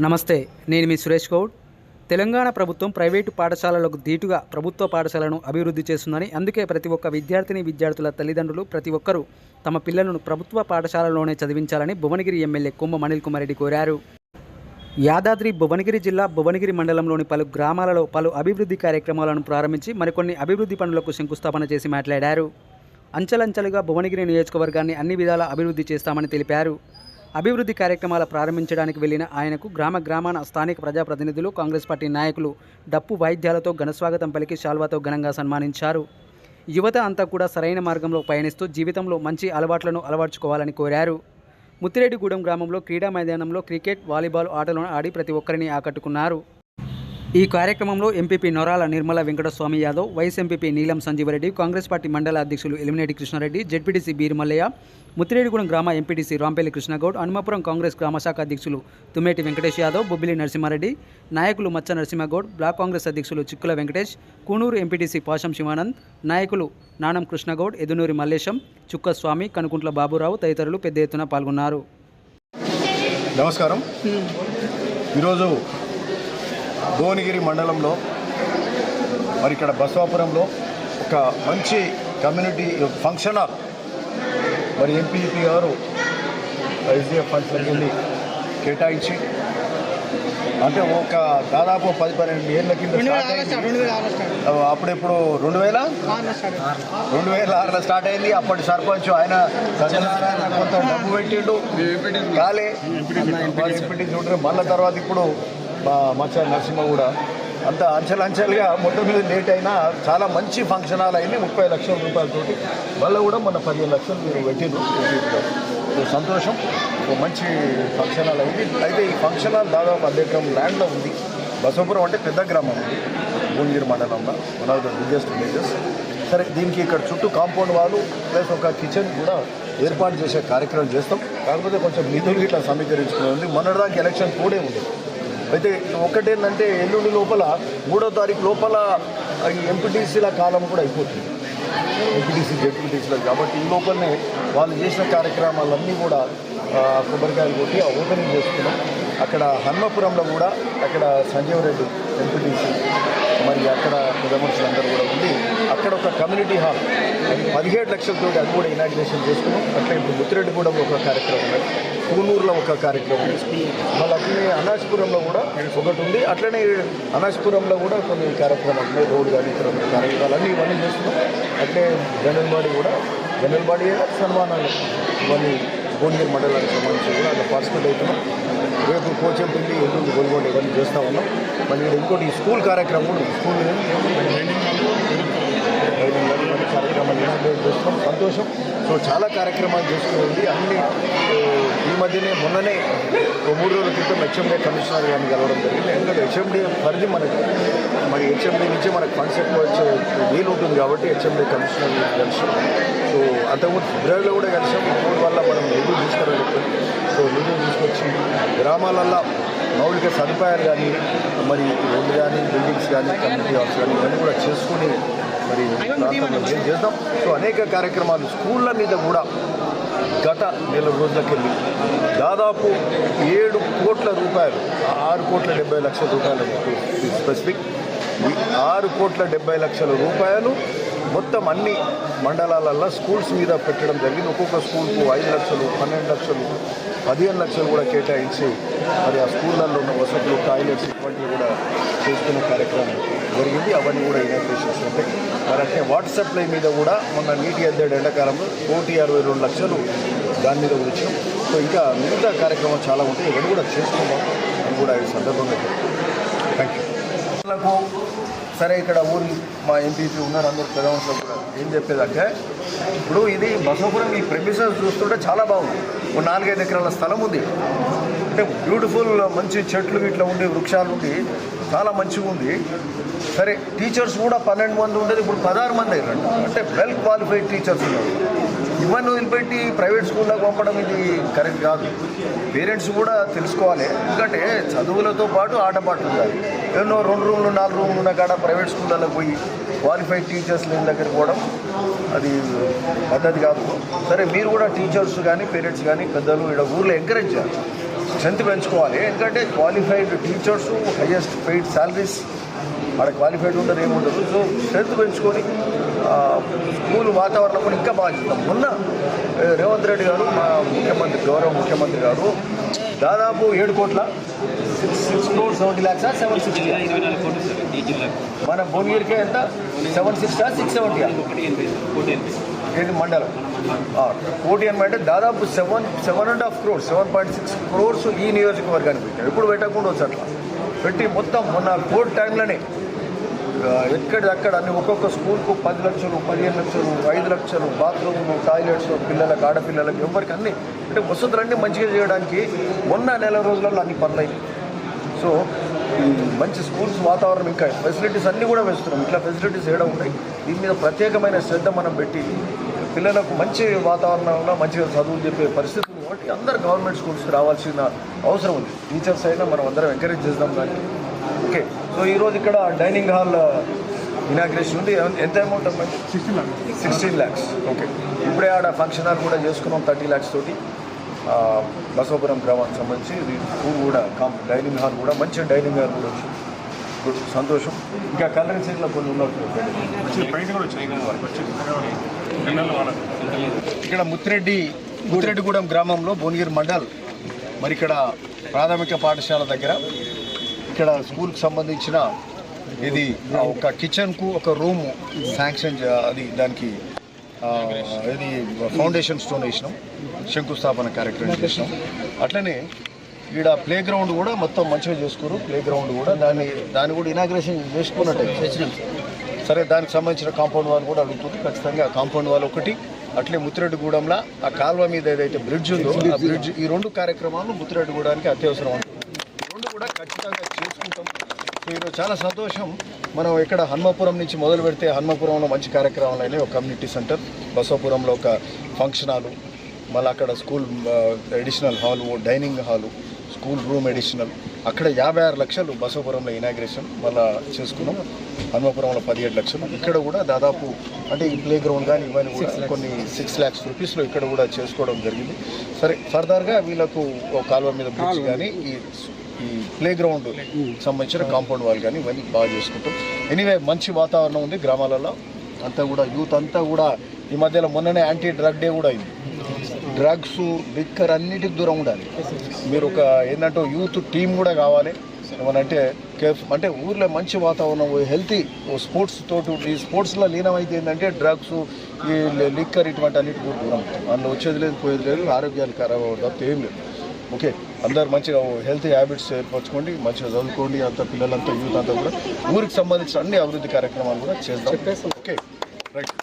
నమస్తే నేను మీ సురేష్ గౌడ్. తెలంగాణ ప్రభుత్వం ప్రైవేటు పాఠశాలలకు ధీటుగా ప్రభుత్వ పాఠశాలను అభివృద్ధి చేస్తుందని అందుకే ప్రతి ఒక్క విద్యార్థిని విద్యార్థుల తల్లిదండ్రులు ప్రతి ఒక్కరూ తమ పిల్లలను ప్రభుత్వ పాఠశాలలోనే చదివించాలని భువనగిరి ఎమ్మెల్యే కుంభ అనిల్ కుమార్ రెడ్డి కోరారు. యాదాద్రి భువనగిరి జిల్లా భువనగిరి మండలంలోని పలు గ్రామాలలో పలు అభివృద్ధి కార్యక్రమాలను ప్రారంభించి మరికొన్ని అభివృద్ధి పనులకు శంకుస్థాపన చేసి మాట్లాడారు. అంచెలంచెలుగా భువనగిరి నియోజకవర్గాన్ని అన్ని విధాలా అభివృద్ధి చేస్తామని తెలిపారు. అభివృద్ధి కార్యక్రమాలు ప్రారంభించడానికి వెళ్ళిన ఆయనకు గ్రామ గ్రామాన స్థానిక ప్రజాప్రతినిధులు కాంగ్రెస్ పార్టీ నాయకులు డప్పు వాయిద్యాలతో ఘనస్వాగతం పలికి శాల్వాతో ఘనంగా సన్మానించారు. యువత అంతా కూడా సరైన మార్గంలో పయనిస్తూ జీవితంలో మంచి అలవాట్లను అలవర్చుకోవాలని కోరారు. ముత్తిరెడ్డిగూడెం గ్రామంలో క్రీడా మైదానంలో క్రికెట్ వాలీబాల్ ఆటలను ఆడి ప్రతి ఒక్కరిని ఆకట్టుకున్నారు. ఈ కార్యక్రమంలో MPP Norala Nirmala Venkataswamy Yadav vice MPP Neelam Sanjeeva Reddy Congress party mandal అధ్యక్షులు ఎలిమినేటి కృష్ణారెడ్డి జెడ్పీటీసీ బీర్ మల్లయ్య ముత్తిరెడ్డిగూడెం గ్రామ ఎంపీటీసీ రాంపల్లి కృష్ణగౌడ్ హనుమాపురం కాంగ్రెస్ గ్రామశాఖ అధ్యక్షులు తుమ్మేటి వెంకటేష్ యాదవ్ బొబ్బిలి నరసింహారెడ్డి నాయకులు మచ్చ నరసింహగౌడ్ బ్లాక్ కాంగ్రెస్ అధ్యక్షులు చిక్కుల వెంకటేష్ కూనూరు ఎంపీటీసీ పాషం శివానంద్ నాయకులు నానం కృష్ణగౌడ్ ఎదునూరి మల్లేశం చుక్కస్వామి కనుకుంట్ల బాబురావు తదితరులు పెద్ద ఎత్తున పాల్గొన్నారు. నమస్కారం. ఈరోజు భువనగిరి మండలంలో మరి ఇక్కడ బసవాపురంలో ఒక మంచి కమ్యూనిటీ ఫంక్షన్ హాల్ మరి ఎంపీపీ గారు ఎస్డిఎఫ్ ఫండ్స్లోకి వెళ్ళి కేటాయించి అంటే ఒక దాదాపు పది పన్నెండు ఏళ్ళ కింద అప్పుడెప్పుడు రెండు వేల? రెండు వేల ఆరులో స్టార్ట్ అయింది. అప్పటి సర్పంచ్ ఆయన సత్యనారాయణ కొంత డబ్బు పెట్టిండు. కాలే. ఎంపీటీ చూడరు. మళ్ళీ తర్వాత ఇప్పుడు మా మచ్చ నరసింహ కూడా అంత అంచెలంచెలుగా మొత్తం మీద లేట్ అయినా చాలా మంచి ఫంక్షన్ హాల్ అయింది. ముప్పై లక్షల రూపాయలతోటి. వల్ల కూడా మన పదిహేను లక్షలు మీరు పెట్టిండ్రు సంతోషం. ఒక మంచి ఫంక్షన్ హాల్ అయింది. అయితే ఈ ఫంక్షన్ హాల్ దాదాపు అధ్యక్షం ల్యాండ్లో ఉంది. బసవపురం అంటే పెద్ద గ్రామం ఉంది భువనగిరి మండలంలో one of the biggest villages సరే దీనికి ఇక్కడ చుట్టూ కాంపౌండ్ వాళ్ళు ప్లస్ ఒక కిచెన్ కూడా ఏర్పాటు చేసే కార్యక్రమం చేస్తాం. కాకపోతే కొంచెం నిధులు ఇట్లా సమీకరించుకుని ఉంది. మొన్నటిదాకా ఎలక్షన్ కూడా ఉంది. అయితే ఒకటేంటంటే ఎల్లుండి లోపల మూడో తారీఖు లోపల ఎంపీటీసీల కాలం కూడా అయిపోతుంది. ఎంపీటీసీ జెడ్పీటీసీల కాబట్టి ఈ లోపలనే వాళ్ళు చేసిన కార్యక్రమాలన్నీ కూడా కొబ్బరికాయలు కొట్టి ఓపెనింగ్ చేసుకున్నాం. అక్కడ హన్మపురంలో కూడా అక్కడ సంజీవ్ రెడ్డి ఎంపీటీసీ మరి అక్కడ పెద్ద మనుషులందరూ కూడా ఉండి అక్కడ ఒక కమ్యూనిటీ హాల్ అది పదిహేడు లక్షలతో అది కూడా ఇనాగ్రేషన్ చేసుకున్నాం. అట్లా ఇప్పుడు ముత్తిరెడ్డి కూడా ఒక కార్యక్రమం ఉన్నది కూనూరులో ఒక కార్యక్రమం. మళ్ళీ అట్లనే అనాజ్పురంలో కూడా ఒకటి ఉంది. అట్లనే అనాజ్పురంలో కూడా కొన్ని కార్యక్రమాలు రోడ్ కానీ ఇతర కార్యక్రమాలు అన్నీ ఇవన్నీ చేస్తున్నాం. అట్లే జనరల్ బాడీ కూడా జనరల్ బాడీ సన్మానాలు ఇవన్నీ భువనగిరి మండలానికి సంబంధించి కూడా అక్కడ పార్టిసిపేట్ అవుతున్నాం. రేపు పోచంపల్లి ఎల్లుండి గోల్గొండ ఇవన్నీ చేస్తూ ఉన్నాం. మళ్ళీ ఇంకోటి స్కూల్ కార్యక్రమం కూడా స్కూల్ ఐదు కార్యక్రమాలు ఇనాగ్రేట్ చేస్తున్నాం సంతోషం. సో చాలా కార్యక్రమాలు చేస్తుంది అన్ని ఈ మధ్యనే మొన్ననే మూడు రోజుల క్రితం హెచ్ఎండే కమిషనర్ గారిని కలవడం జరిగింది. ఎందుకంటే హెచ్ఎండే పరిధి మనకి మరి హెచ్ఎండే నుంచి మనకు ఫండ్స్ ఎక్కువ వచ్చే వీలు ఉంటుంది కాబట్టి హెచ్ఎండే కమిషనర్ కలిసాం. సో అంతకుముందు ఫిబ్రవరిలో కూడా కలిసాం ఇప్పుడు వల్ల మనం నిధులు తీసుకురాలి సో నిధులు తీసుకొచ్చి గ్రామాలల్లో మౌలిక సదుపాయాలు కానీ మరి రోడ్లు కానీ బిల్డింగ్స్ కానీ కమ్యూనిటీ హాల్స్ కానీ ఇవన్నీ కూడా చేసుకుని మరి ఏం చేద్దాం? సో అనేక కార్యక్రమాలు స్కూళ్ళ మీద కూడా గత నెల రోజులకెళ్ళి దాదాపు ఏడు కోట్ల రూపాయలు ఆరు కోట్ల డెబ్బై లక్షల రూపాయలు స్పెసిఫిక్ ఈ ఆరు కోట్ల డెబ్బై లక్షల రూపాయలు మొత్తం అన్ని మండలాలల్లో స్కూల్స్ మీద పెట్టడం జరిగింది. ఒక్కొక్క స్కూల్కు ఐదు లక్షలు పన్నెండు లక్షలు పదిహేను లక్షలు కూడా కేటాయించి మరి ఆ స్కూళ్ళల్లో ఉన్న వసతులు టాయిలెట్స్ ఇటువంటివి కూడా చేసుకునే కార్యక్రమం జరిగింది. అవన్నీ కూడా ఇనాగ్రేషన్స్ ఉంటాయి. మరి అట్లే వాటర్ సప్లై మీద కూడా మొన్న నీటి ఎద్దడి ఎండాకాలంలో కోటి అరవై రెండు లక్షలు దాని మీద కూడా సో ఇంకా మిగతా కార్యక్రమం చాలా ఉంటాయి. ఇవన్నీ కూడా చేసుకుంటాం అని కూడా ఈ సందర్భంగా థ్యాంక్ యూ సరే ఇక్కడ ఊరి మా ఎంపీపీ ఉన్నారు అందరు ప్రధాన కూడా. ఏం చెప్పేదంటే ఇప్పుడు ఇది బసవపురం ఈ ప్రెమిసెస్ చూస్తుంటే చాలా బాగుంది. ఒక నాలుగైదు ఎకరాల స్థలం ఉంది. అంటే బ్యూటిఫుల్ మంచి చెట్లు ఇట్లా ఉండి వృక్షాలు ఉండి చాలా మంచిగా ఉంది. సరే టీచర్స్ కూడా పన్నెండు మంది ఉండేది ఇప్పుడు పదహారు మంది అయ్యారంట అంటే వెల్ క్వాలిఫైడ్ టీచర్స్ ఉన్నారు. ఇవన్నీ వదిలిపెట్టి ప్రైవేట్ స్కూళ్ళకి పంపడం ఇది కరెక్ట్ కాదు. పేరెంట్స్ కూడా తెలుసుకోవాలి. ఎందుకంటే చదువులతో పాటు ఆటపాటు ఉండాలి. ఎన్నో రెండు రూమ్లు నాలుగు రూమ్లు ఉన్న కాడ ప్రైవేట్ స్కూళ్ళలో పోయి క్వాలిఫైడ్ టీచర్స్ లేని దగ్గరికి పోవడం అది పద్ధతి కాదు. సరే మీరు కూడా టీచర్స్ కానీ పేరెంట్స్ కానీ పెద్దలు ఇక్కడ ఊర్లో ఎంకరేజ్ చేయాలి. స్ట్రెంత్ పెంచుకోవాలి. ఎందుకంటే qualified teachers highest paid salaries ఆడ క్వాలిఫైడ్ ఉండదు ఏముండదు. సో స్ట్రెంత్ పెంచుకొని స్కూల్ వాతావరణం కూడా ఇంకా బాగా చేద్దాం. మొన్న రేవంత్ రెడ్డి గారు మా ముఖ్యమంత్రి గౌరవ ముఖ్యమంత్రి గారు దాదాపు ఏడు కోట్ల six six crore seventy lakhs seven sixty మన భువనగిరికే ఎంత? సెవెన్ సిక్స్టా సిక్స్ సెవెంటీయా మండలం? కోటి ఎనభై అంటే దాదాపు seven seven and half crores seven point six crores ఈ నియోజకవర్గానికి పెట్టారు. ఇప్పుడు పెట్టకుండా వచ్చి అట్లా. పెట్టి మొత్తం మొన్న కోవిడ్ టైంలోనే ఎక్కడిదక్కడ అన్ని ఒక్కొక్క స్కూల్కు పది లక్షలు పదిహేను లక్షలు ఐదు లక్షలు బాత్రూమ్ టాయిలెట్స్ పిల్లలకు ఆడపిల్లలకు ఎవరికి అన్ని అంటే వసతులన్నీ మంచిగా చేయడానికి మొన్న నెల రోజులలో అన్ని పనులైనాయి. సో ఈ మంచి స్కూల్స్ వాతావరణం ఇంకా ఫెసిలిటీస్ అన్నీ కూడా వేస్తున్నాం. ఇట్లా ఫెసిలిటీస్ ఏడా ఉన్నాయి? దీని మీద ప్రత్యేకమైన శ్రద్ధ మనం పెట్టి పిల్లలకు మంచి వాతావరణంలో మంచిగా చదువులు చెప్పే పరిస్థితి కాబట్టి అందరు గవర్నమెంట్ స్కూల్స్కి రావాల్సిన అవసరం ఉంది. టీచర్స్ అయినా మనం అందరం ఎంకరేజ్ చేద్దాం దానికి. ఓకే సో ఈరోజు ఇక్కడ డైనింగ్ హాల్ ఇనాగ్రేషన్ ఉంది. ఎంత- అమౌంట్ అమ్మాయి? సిక్స్టీన్ ల్యాక్స్ ఓకే ఇప్పుడే ఆడ ఫంక్షన్ హాల్ కూడా చేసుకున్నాం థర్టీ ల్యాక్స్ తోటి. ఆ, బసవపురం గ్రామానికి సంబంధించి ఇది స్కూల్ కూడా కాం డైనింగ్ హాల్ కూడా మంచి డైనింగ్ హాల్ కూడా వచ్చింది. గుడ్ సంతోషం. ఇంకా కలరింగ్ సైడ్లో కొన్ని వాళ్ళకి ఇక్కడ ముత్తిరెడ్డి ముత్తిరెడ్డిగూడెం గ్రామంలో భువనగిరి మండల్ మరి ఇక్కడ ప్రాథమిక పాఠశాల దగ్గర ఇక్కడ స్కూల్కి సంబంధించిన ఇది ఒక కిచెన్కు ఒక రూమ్ శాంక్షన్ అది దానికి ఇది ఫౌండేషన్ స్టోన్ వేసినాం శంకుస్థాపన కార్యక్రమం చేసినాం. అట్లనే ఈడ ప్లే గ్రౌండ్ కూడా మొత్తం మంచిగా చేసుకోరు ప్లే గ్రౌండ్ కూడా దాన్ని దాన్ని కూడా ఇనాగ్రేషన్ చేసుకున్నట్టే. సరే దానికి సంబంధించిన కాంపౌండ్ వాల్ కూడా అడుగుతుంది ఖచ్చితంగా కాంపౌండ్ వాల్ ఒకటి. అట్లే ముత్తిరెడ్డిగూడెంలో ఆ కాల్వ మీద ఏదైతే బ్రిడ్జ్ ఉందో ఆ బ్రిడ్జ్ ఈ రెండు కార్యక్రమాలు ముత్తిరెడ్డిగూడానికి అత్యవసరం రెండు కూడా ఖచ్చితంగా చేసుకుంటాం. సో ఈరోజు చాలా సంతోషం. మనం ఇక్కడ హన్మపురం నుంచి మొదలు పెడితే హన్మపురంలో మంచి కార్యక్రమాలు అయినాయి. ఒక కమ్యూనిటీ సెంటర్ బసవపురంలో ఒక ఫంక్షన్ హాలు మళ్ళీ అక్కడ school additional hall dining hall school room additional అక్కడ యాభై ఆరు లక్షలు బసవపురంలో ఇనాగ్రేషన్ మళ్ళీ చేసుకున్నాం. హనుమపురంలో పదిహేడు లక్షలు. ఇక్కడ కూడా దాదాపు అంటే ఈ ప్లే గ్రౌండ్ కానీ ఇవన్నీ కూడా కొన్ని సిక్స్ ల్యాక్స్ రూపీస్లో ఇక్కడ కూడా చేసుకోవడం జరిగింది. సరే ఫర్దర్గా వీళ్ళకు ఒక కాలువ మీద బ్రిడ్జ్ కానీ ఈ ఈ ప్లే గ్రౌండ్ సంబంధించిన కాంపౌండ్ వాల్ కానీ ఇవన్నీ బాగా చేసుకుంటాం. ఎనీవే మంచి వాతావరణం ఉంది గ్రామాలలో. అంతా కూడా యూత్ అంతా కూడా ఈ మధ్యలో మొన్ననే యాంటీ డ్రగ్ డే కూడా అయింది. డ్రగ్స్ లిక్కర్ అన్నిటికి దూరం ఉండాలి. మీరు ఒక ఏంటంటే యూత్ టీం కూడా కావాలి. ఏమనంటే కేఫ్ అంటే ఊర్లో మంచి వాతావరణం హెల్తీ స్పోర్ట్స్ తోటి ఈ స్పోర్ట్స్లో లీనమైతే ఏంటంటే డ్రగ్స్ ఈ లిక్కర్ ఇటువంటి అన్నిటి కూడా దూరం అందులో వచ్చేది లేదు పోయేది లేదు ఆరోగ్యాలు ఖరాబ్ అవ్వడం ఏం లేదు. ఓకే అందరు మంచిగా హెల్తీ హ్యాబిట్స్ ఏర్పరచుకోండి మంచిగా చదువుకోండి అంత పిల్లలంతా యూత్ అంతా కూడా. ఊరికి సంబంధించిన అన్ని అభివృద్ధి కార్యక్రమాలు కూడా చేద్దాం. Okay right.